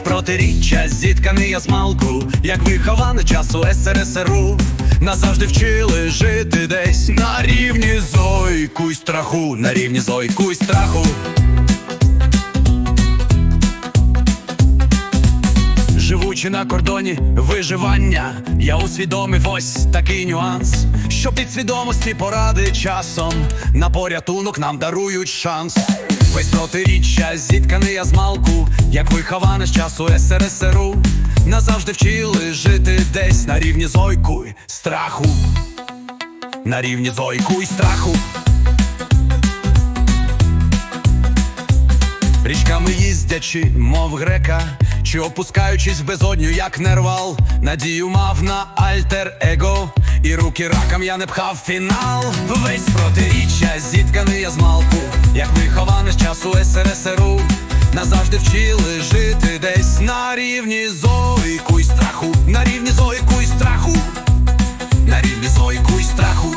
протиріччя, зітканий я з малку, як вихований часу СРСРу. Назавжди вчили жити десь на рівні зойку й страху, на рівні зойку й страху. Живучи на кордоні виживання, я усвідомив ось такий нюанс, що підсвідомості поради часом на порятунок нам дарують шанс. Весь протиріччя зітканий я з малку, як виховане з часу СРСРу. Назавжди вчили жити десь на рівні зойку й страху. На рівні зойку й страху. Річками їздячи, мов грека, чи опускаючись в безодню, як нервал, надію мав на альтер-его, і руки раком я не пхав фінал. Весь протиріччя зітканий я з малку, вихований з часу СРСРу. Назавжди вчили жити десь на рівні зойку й страху, на рівні зойку й страху, на рівні зойку й страху.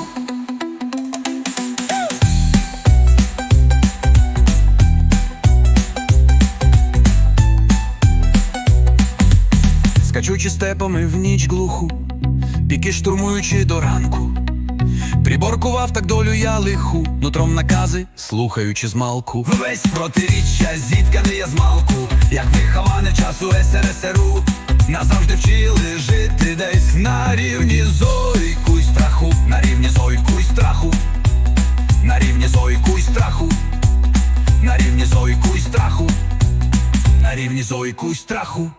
Скачучи степами в ніч глуху, піки штурмуючи до ранку. Приборкував так долю я лиху, нутром накази, слухаючи змалку. Весь протиріччя зітканий я з малку, як виховане часу СРСРу. Назавжди вчили жити десь на рівні зойку й страху, на рівні зойку й страху, на рівні зойку й страху, на рівні зойку й страху, на рівні зойку й страху.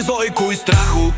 На рівні зойку й страху